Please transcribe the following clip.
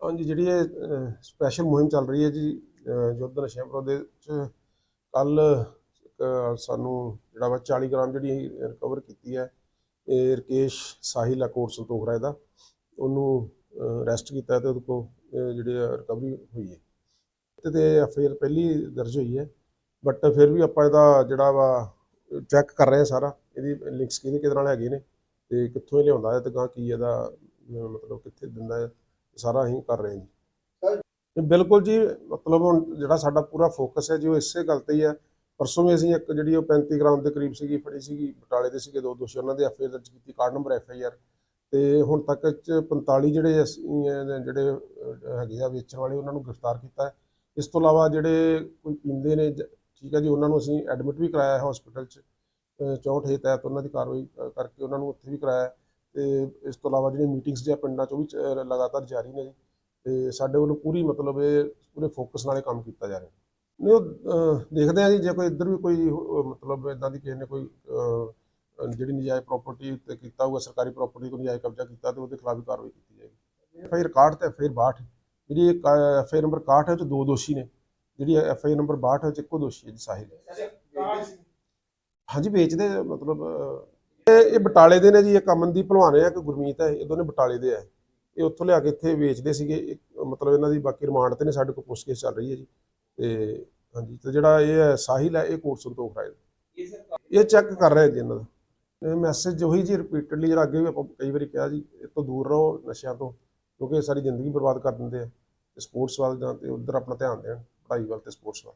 ਹਾਂਜੀ, ਜਿਹੜੀ ਇਹ ਸਪੈਸ਼ਲ ਮੁਹਿੰਮ ਚੱਲ ਰਹੀ ਹੈ ਜੀ ਯੁੱਧ ਨਸ਼ਿਆਂ ਵਿਰੁੱਧ ਦੇ ਚ ਕੱਲ ਸਾਨੂੰ ਜਿਹੜਾ ਵਾ 40 ਗ੍ਰਾਮ ਜਿਹੜੀ ਰਿਕਵਰ ਕੀਤੀ ਹੈ, ਇਹ ਰਕੇਸ਼ ਸਾਹਿਲ ਆ ਕੋਟ ਸੰਤੋਖਰਾ ਇਹਦਾ। ਉਹਨੂੰ ਅਰੈਸਟ ਕੀਤਾ ਤੇ ਉਹਦੇ ਕੋਲ ਅਹ ਜਿਹੜੀ ਰਿਕਵਰੀ ਹੋਈ ਹੈ। ਤੇ ਤੇ ਐਫਆਈਆਰ ਪਹਿਲੀ ਦਰਜ ਹੋਈ ਹੈ। ਬਟ ਫਿਰ ਵੀ ਆਪਾਂ ਇਹਦਾ ਜਿਹੜਾ ਵਾ ਚੈੱਕ ਕਰ ਰਹੇ ਹਾਂ ਸਾਰਾ। ਇਹਦੀ ਲਿੰਕਸ ਕਿਹਦੇ ਕਿਹਦੇ ਨਾਲ ਹੈਗੇ ਨੇ ਤੇ ਕਿੱਥੋਂ ਇਹ ਲਿਆਉਂਦਾ ਹੈ ਤੇ ਗਾਂ ਕੀ ਇਹਦਾ, ਮਤਲਬ ਕਿੱਥੇ ਦਿੰਦਾ ਹੈ। ਸਾਰਾ ਅਸੀਂ ਕਰ ਰਹੇ ਹਾਂ ਜੀ ਬਿਲਕੁਲ ਜੀ ਮਤਲਬ ਹੁਣ ਜਿਹੜਾ ਸਾਡਾ ਪੂਰਾ ਫੋਕਸ ਹੈ ਜੀ ਉਹ ਇਸੇ ਗੱਲ ਤੇ ਹੀ ਹੈ। ਪਰਸੋਂ ਵੀ ਅਸੀਂ ਇੱਕ ਜਿਹੜੀ ਉਹ 35 ਗ੍ਰਾਮ ਦੇ ਕਰੀਬ ਸੀਗੀ ਫੜੀ ਸੀਗੀ ਬਟਾਲੇ ਦੇ ਸੀਗੇ ਦੋ ਦੋਸ਼ੀ ਉਹਨਾਂ ਦੇ ਐਫਆਈਆਰ ਦਰਜ ਕੀਤੀ ਕਾਰਡ ਨੰਬਰ ਐਫਆਈਆਰ ਤੇ ਹੁਣ ਤੱਕ ਇਹ 'ਚ 45 ਜਿਹੜੇ ਜਿਹੜੇ ਹੈਗੇ ਆ ਵੇਚਣ ਵਾਲੇ ਉਹਨਾਂ ਨੂੰ ਗ੍ਰਿਫਤਾਰ ਕੀਤਾ ਹੈ। ਇਸ ਤੋਂ ਇਲਾਵਾ ਜਿਹੜੇ ਕੋਈ ਪੀਂਦੇ ਨੇ ਠੀਕ ਹੈ ਜੀ ਉਹਨਾਂ ਨੂੰ ਅਸੀਂ ਐਡਮਿਟ ਵੀ ਕਰਾਇਆ ਹੈ ਹਸਪੀਟਲ 'ਚ ਅਹ, 64 ਹੇ ਤਹਿਤ ਉਹਨਾਂ ਦੀ ਕਾਰਵਾਈ ਕਰਕੇ ਉਹਨਾਂ ਨੂੰ ਉੱਥੇ ਵੀ ਕਰਾਇਆ। ਤੇ ਇਸ ਤੋਂ ਇਲਾਵਾ ਜਿਹੜੀਆਂ ਮੀਟਿੰਗਸ ਜਾਂ ਪਿੰਡਾਂ 'ਚ ਉਹ ਵੀ ਲਗਾਤਾਰ ਜਾਰੀ ਨੇ ਜੀ ਤੇ ਸਾਡੇ ਵੱਲੋਂ ਪੂਰੀ ਮਤਲਬ ਇਹ ਪੂਰੇ ਫੋਕਸ ਨਾਲ ਇਹ ਕੰਮ ਕੀਤਾ ਜਾ ਰਿਹਾ। ਨਹੀਂ ਉਹ ਦੇਖਦੇ ਆ ਜੀ ਜੇ ਕੋਈ ਇੱਧਰ ਵੀ ਕੋਈ ਮਤਲਬ ਇਦਾਂ ਦੀ ਕਿਸੇ ਨੇ ਕੋਈ ਜਿਹੜੀ ਨਜਾਇਜ਼ ਪ੍ਰਾਪਰਟੀ ਤੇ ਕੀਤਾ ਹੋਊਗਾ ਸਰਕਾਰੀ ਪ੍ਰਾਪਰਟੀ ਕੋਈ ਨਜਾਇਜ਼ ਕਬਜ਼ਾ ਕੀਤਾ ਤੇ ਉਹਦੇ ਖਿਲਾਫ ਵੀ ਕਾਰਵਾਈ ਕੀਤੀ ਜਾਏਗੀ। ਆਰ 61 ਤੇ ਆਰ 62 ਜਿਹੜੀ ਐਫ ਆਈ ਨੰਬਰ 61 ਹੈ ਉਹ 'ਚ ਦੋ ਦੋਸ਼ੀ ਨੇ ਜਿਹੜੀ ਐਫ ਆਈ ਨੰਬਰ 62 ਹੈ ਉਹ 'ਚ ਇੱਕੋ ਦੋਸ਼ੀ ਹੈ ਜੀ ਸਾਹਿਲ। ਹਾਂਜੀ ਵੇਚਦੇ ਮਤਲਬ ਇਹ ਬਟਾਲੇ ਦੇ ਨੇ ਜੀ ਇੱਕ ਅਮਨਦੀਪ ਭਲਵਾਨ ਹੈ ਕਿ ਗੁਰਮੀਤ ਹੈ ਇਹ ਦੋਨੇ ਬਟਾਲੇ ਦੇ ਆ। ਇਹ ਉੱਥੋਂ ਲਿਆ ਕੇ ਇੱਥੇ ਵੇਚਦੇ ਸੀਗੇ ਮਤਲਬ ਇਹਨਾਂ ਦੀ ਬਾਕੀ ਰਿਮਾਂਡ ਤੇ ਨੇ, ਸਾਡੇ ਕੋਲ ਪੁੱਛਗਿੱਛ ਚੱਲ ਰਹੀ ਹੈ ਜੀ। ਤੇ ਹਾਂਜੀ, ਤੇ ਜਿਹੜਾ ਇਹ ਹੈ, ਸਾਹਿਲ ਹੈ ਇਹ ਕੋਰਟ ਸੰਤੋਖ ਰਾਏ ਦਾ ਇਹ ਚੈੱਕ ਕਰ ਰਹੇ ਜੀ ਇਹਨਾਂ ਦਾ। ਇਹ ਮੈਸੇਜ ਉਹੀ ਜੀ ਰਿਪੀਟਡਲੀ ਜਿਹੜਾ ਅੱਗੇ ਵੀ ਆਪਾਂ ਕਈ ਵਾਰੀ ਕਿਹਾ ਜੀ, ਇਹ ਤੋਂ ਦੂਰ ਰਹੋ ਨਸ਼ਿਆਂ ਤੋਂ, ਕਿਉਂਕਿ ਸਾਰੀ ਜ਼ਿੰਦਗੀ ਬਰਬਾਦ ਕਰ ਦਿੰਦੇ ਆ। ਸਪੋਰਟਸ ਵੱਲ ਜਾਂ ਤੇ ਉਧਰ ਆਪਣਾ ਧਿਆਨ ਦੇਣ, ਪੜ੍ਹਾਈ ਵੱਲ ਤੇ ਸਪੋਰਟਸ ਵੱਲ।